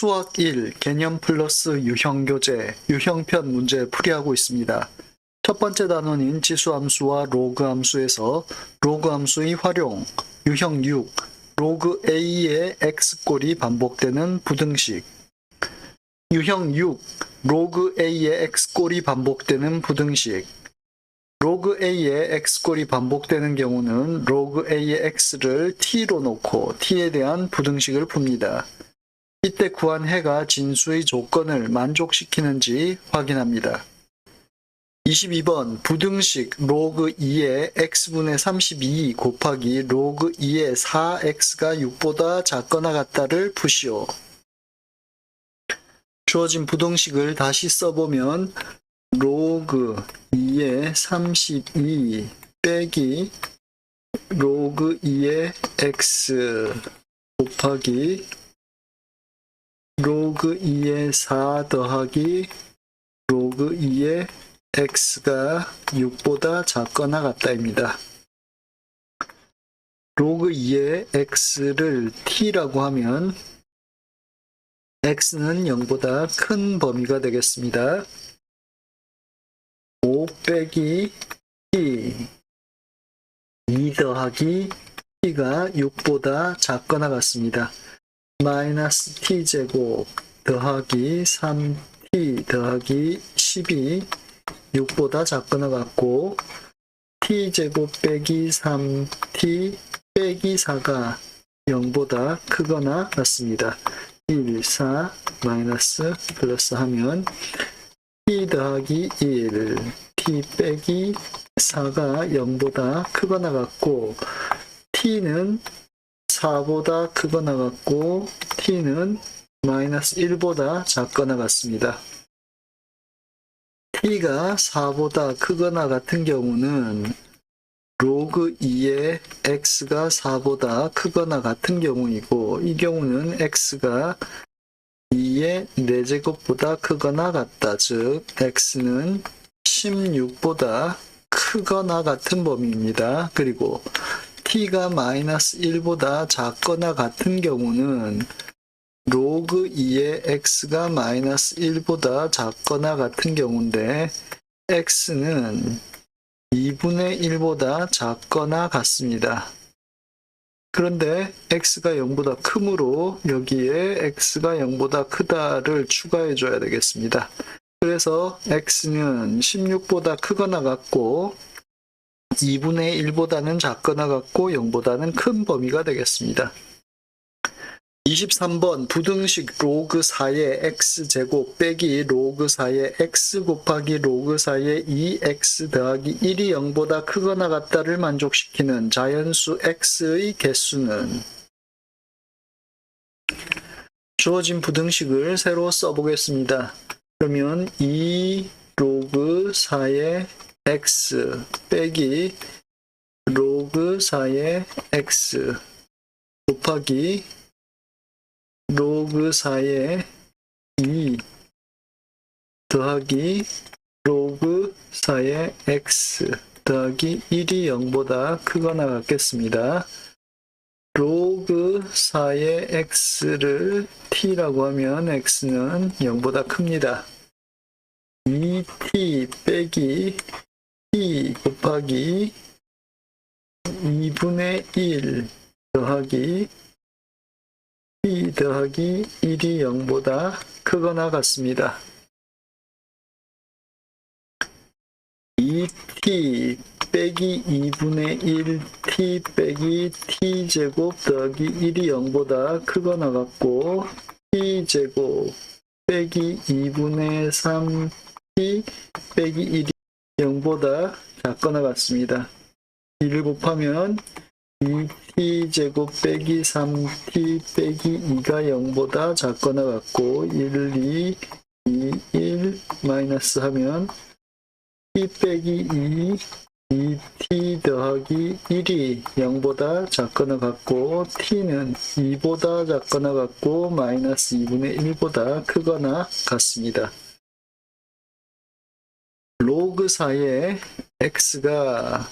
수학 1 개념 플러스 유형 교재 유형편 문제 풀이하고 있습니다. 첫 번째 단원인 지수함수와 로그 함수에서 로그 함수의 활용 유형 6 로그 a의 x꼴이 반복되는 부등식 유형 6 로그 a의 x꼴이 반복되는 부등식 로그 a의 x꼴이 반복되는 경우는 로그 a의 x를 t로 놓고 t에 대한 부등식을 풉니다. 이때 구한 해가 진수의 조건을 만족시키는지 확인합니다. 22번 부등식 로그 2의 x분의 32 곱하기 로그 2의 4x가 6보다 작거나 같다를 푸시오. 주어진 부등식을 다시 써보면 로그 2의 32 빼기 로그 2의 x 곱하기 로그 2의 4 더하기 로그 2의 x가 6보다 작거나 같다입니다. 로그 2의 x를 t라고 하면 x는 0보다 큰 범위가 되겠습니다. 5 빼기 t 2 더하기 t가 6보다 작거나 같습니다. 마이너스 t제곱 더하기 3t 더하기 10이 6보다 작거나 같고 t제곱 빼기 3t 빼기 4가 0보다 크거나 같습니다. 1, 4 마이너스 플러스 하면 t 더하기 1 t 빼기 4가 0보다 크거나 같고 t는 4보다 크거나 같고 t는 마이너스 1보다 작거나 같습니다. t가 4보다 크거나 같은 경우는 로그 2의 x가 4보다 크거나 같은 경우이고 이 경우는 x가 2의 4제곱보다 크거나 같다. 즉 x는 16보다 크거나 같은 범위입니다. 그리고 t가 마이너스 1보다 작거나 같은 경우는 로그 2의 x가 마이너스 1보다 작거나 같은 경우인데 x는 2분의 1보다 작거나 같습니다. 그런데 x가 0보다 크므로 여기에 x가 0보다 크다를 추가해 줘야 되겠습니다. 그래서 x는 16보다 크거나 같고 2분의 1보다는 작거나 같고 0보다는 큰 범위가 되겠습니다. 23번 부등식 로그 4의 x제곱 빼기 로그 4의 x 곱하기 로그 4의 2x 더하기 1이 0보다 크거나 같다를 만족시키는 자연수 x의 개수는 주어진 부등식을 새로 써보겠습니다. 그러면 2 로그 4의 x 빼기 로그 4의 x 곱하기 로그 4의 2 더하기 로그 4의 x 더하기 1이 0보다 크거나 같겠습니다. 로그 4의 x를 t라고 하면 x는 0보다 큽니다. 2t 빼기 t 곱하기 2분의 1 더하기 t 더하기 1이 0보다 크거나 같습니다. 2t 빼기 2분의 1t 빼기 t제곱 더하기 1이 0보다 크거나 같고 t제곱 빼기 2분의 3t 빼기 1이 0보다 작거나 같습니다. 1을 곱하면 2t제곱 빼기 3t 빼기 2가 0보다 작거나 같고 1, 2, 2, 1 마이너스 하면 t 빼기 2, 2t 더하기 1이 0보다 작거나 같고 t는 2보다 작거나 같고 마이너스 2분의 1보다 크거나 같습니다. 로그 4의 x가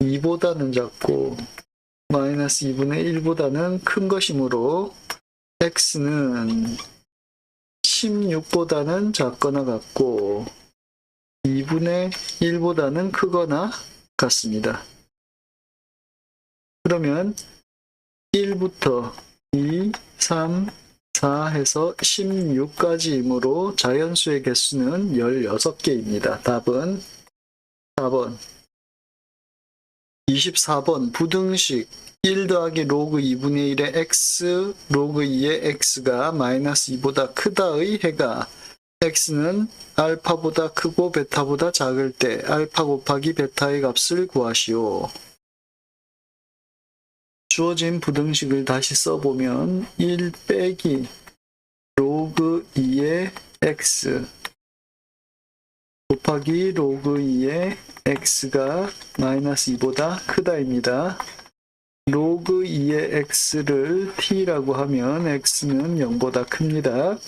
2보다는 작고 마이너스 2분의 1보다는 큰 것이므로 x는 16보다는 작거나 같고 2분의 1보다는 크거나 같습니다. 그러면 1부터 2, 3, 4 해서 16까지이므로 자연수의 개수는 16개입니다. 답은 4번. 24번 부등식 1 더하기 로그 2분의 1의 x 로그 2의 x가 마이너스 2보다 크다의 해가 x는 알파보다 크고 베타보다 작을 때 알파 곱하기 베타의 값을 구하시오. 주어진 부등식을 다시 써보면 1 빼기 로그 2의 x 곱하기 로그 2의 x가 마이너스 2보다 크다입니다. 로그 2의 x를 t라고 하면 x는 0보다 큽니다.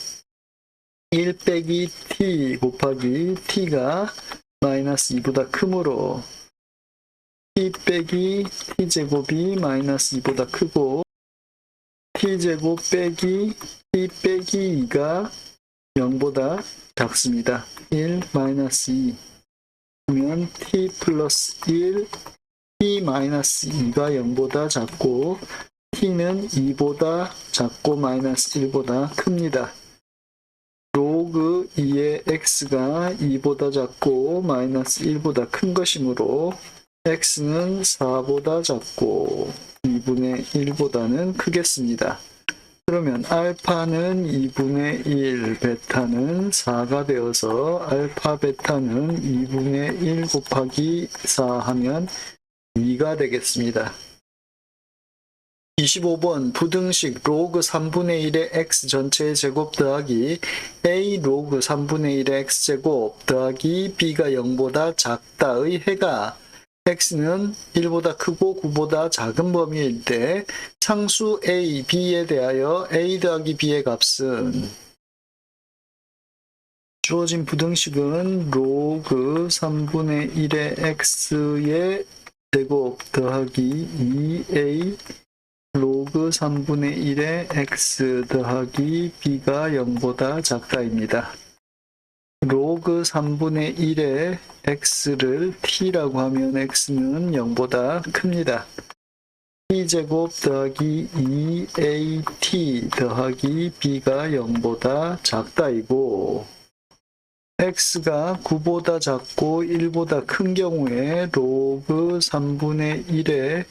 1 빼기 t 곱하기 t가 마이너스 2보다 크므로 t 빼기 t제곱이 마이너스 2보다 크고 t제곱 빼기 t 빼기 2가 0보다 작습니다. 1 마이너스 2 그러면 t 플러스 1 t 마이너스 2가 0보다 작고 t는 2보다 작고 마이너스 1보다 큽니다. 로그 2의 x가 2보다 작고 마이너스 1보다 큰 것이므로 x는 4보다 작고 2분의 1보다는 크겠습니다. 그러면 알파는 2분의 1, 베타는 4가 되어서 알파 베타는 2분의 1 곱하기 4 하면 2가 되겠습니다. 25번 부등식 로그 3분의 1의 x 전체의 제곱 더하기 a 로그 3분의 1의 x 제곱 더하기 b가 0보다 작다의 해가 x는 1보다 크고 9보다 작은 범위일 때 상수 a, b에 대하여 a 더하기 b의 값은 주어진 부등식은 로그 3분의 1의 x의 제곱 더하기 2a 로그 3분의 1의 x 더하기 b가 0보다 작다입니다. 로그 3분의 1의 x를 t라고 하면 x는 0보다 큽니다. t제곱 더하기 2at 더하기 b가 0보다 작다이고 x가 9보다 작고 1보다 큰 경우에 로그 3분의 1의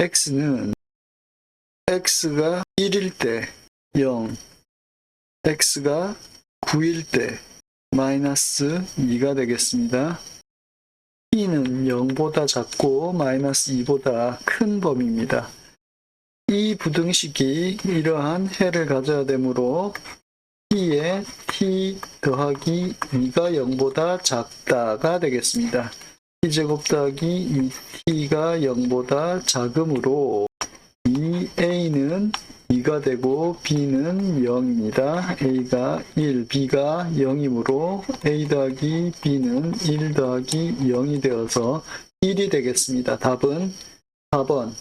x는 x가 1일 때 0, x가 9일 때 마이너스 2가 되겠습니다. t는 0보다 작고 마이너스 2보다 큰 범위입니다. 이 부등식이 이러한 해를 가져야 되므로 t의 t 더하기 2가 0보다 작다가 되겠습니다. t제곱 더하기 2t가 0보다 작으므로 2a는 2가 되고 b는 0입니다. a가 1, b가 0이므로 a 더하기 b는 1 더하기 0이 되어서 1이 되겠습니다. 답은 4번